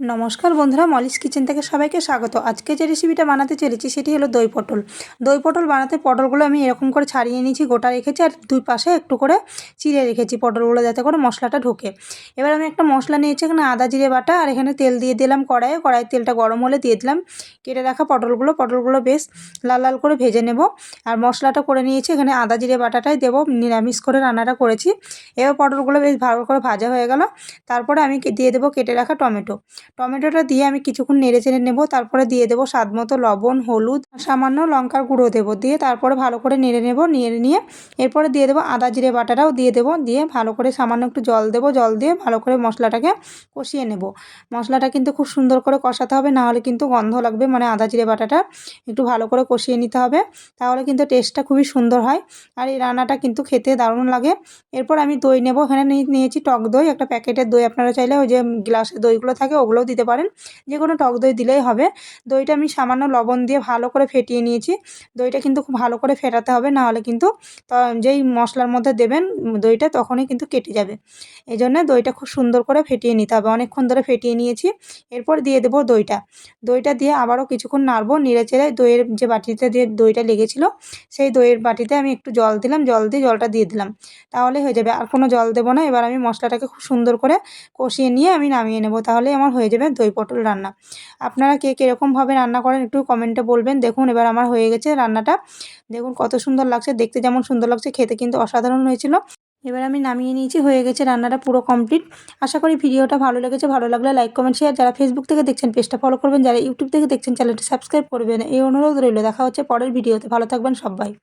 নমস্কার বন্ধুরা, Molly's kitchen থেকে সবাইকে স্বাগত। আজকে যে রেসিপিটা বানাতে চলেছি সেটি হলো দই পটল। দই পটল বানাতে পটলগুলো আমি এরকম করে ছাড়িয়ে নিয়েছি, গোটা রেখেছি আর দুই পাশে একটু করে চিড়ে রেখেছি পটলগুলো যাতে করে মশলাটা ঢোকে। এবার আমি একটা মশলা নিয়েছি, এখানে আদা, জিরে, বাটা আর এখানে তেল দিয়ে দিলাম কড়াইয়ে। কড়াইয়ের তেলটা গরম হলে দিয়ে দিলাম কেটে রাখা পটলগুলো। পটলগুলো বেশ লাল লাল করে ভেজে নেব। আর মশলাটা করে নিয়েছি, এখানে আদা, জিরে, বাটাটাই দেবো। নিরামিষ করে রান্নাটা করেছি। এবার পটলগুলো বেশ ভালো করে ভাজা হয়ে গেল। তারপরে আমি দিয়ে দেবো কেটে রাখা টমেটো। টমেটোটা দিয়ে আমি কিছুক্ষণ নেড়ে চেড়ে নেব, তারপরে দিয়ে দেবো স্বাদ মতো লবণ, হলুদ, সামান্য লঙ্কার গুঁড়ো দেবো দিয়ে তারপরে ভালো করে নেড়ে নেব, নেড়ে নিয়ে এরপরে দিয়ে দেবো আদা জিরে বাটাটাও দিয়ে দেবো, দিয়ে ভালো করে সামান্য একটু জল দেবো, জল দিয়ে ভালো করে মশলাটাকে কষিয়ে নেব। মশলাটা কিন্তু খুব সুন্দর করে কষাতে হবে নাহলে কিন্তু গন্ধ লাগবে মানে আদা জিরে বাটাটা একটু ভালো করে কষিয়ে নিতে হবে, তাহলে কিন্তু টেস্টটা খুবই সুন্দর হয় আর এই রান্নাটা কিন্তু খেতে দারুণ লাগে। এরপর আমি দই নেব, এখানে নিয়েছি টক দই, একটা প্যাকেটের দই, আপনারা চাইলে ওই যে গ্লাসের দইগুলো থাকে ওগুলোও দিতে পারেন। যে কোনো টক দই দিলেই হবে। দইটা আমি সামান্য লবণ দিয়ে ভালো করে ফেটিয়ে নিয়েছি। দইটা কিন্তু খুব ভালো করে ফেটাতে হবে, নাহলে কিন্তু যেই মশলার মধ্যে দেবেন দইটা তখনই কিন্তু কেটে যাবে। এই জন্য দইটা খুব সুন্দর করে ফেটিয়ে নিতে হবে। অনেকক্ষণ ধরে ফেটিয়ে নিয়েছি। এরপর দিয়ে দেবো দইটা। দইটা দিয়ে আবারও কিছুক্ষণ নাড়বো। নেড়ে চেড়ে দইয়ের যে বাটিতে দিয়ে দইটা লেগেছিলো, সেই দইয়ের বাটিতে আমি একটু জল দিলাম। জল দিয়ে জলটা দিয়ে দিলাম। তাহলে হয়ে যাবে। আর কোনো জল দেবো না। এবার আমি মশলাটাকে খুব সুন্দর করে কষিয়ে নিয়ে আমি নামিয়ে নেব। তাহলেই আমার হয়ে যাবে দই পটল রান্না। আপনারা কে কীরকমভাবে রান্না করেন একটু কমেন্টে বলবেন। দেখুন, এবার আমার হয়ে গেছে রান্নাটা। দেখুন, কত সুন্দর লাগছে। দেখতে যেমন সুন্দর লাগছে, খেতে কিন্তু অসাধারণ হয়েছিল। এবার আমি নামিয়ে নিয়েছি, হয়ে গেছে রান্নাটা পুরো কমপ্লিট আশা করি ভিডিওটা ভালো লেগেছে। ভালো লাগলে লাইক কমেন্ট শেয়ার যারা ফেসবুক থেকে দেখছেন, পেজটা ফলো করবেন। যারা ইউটিউব থেকে দেখছেন চ্যানেলটা সাবস্ক্রাইব করবেন। এই অনুরোধ রইল। দেখা হচ্ছে পরের ভিডিওতে। ভালো থাকবেন সবাই।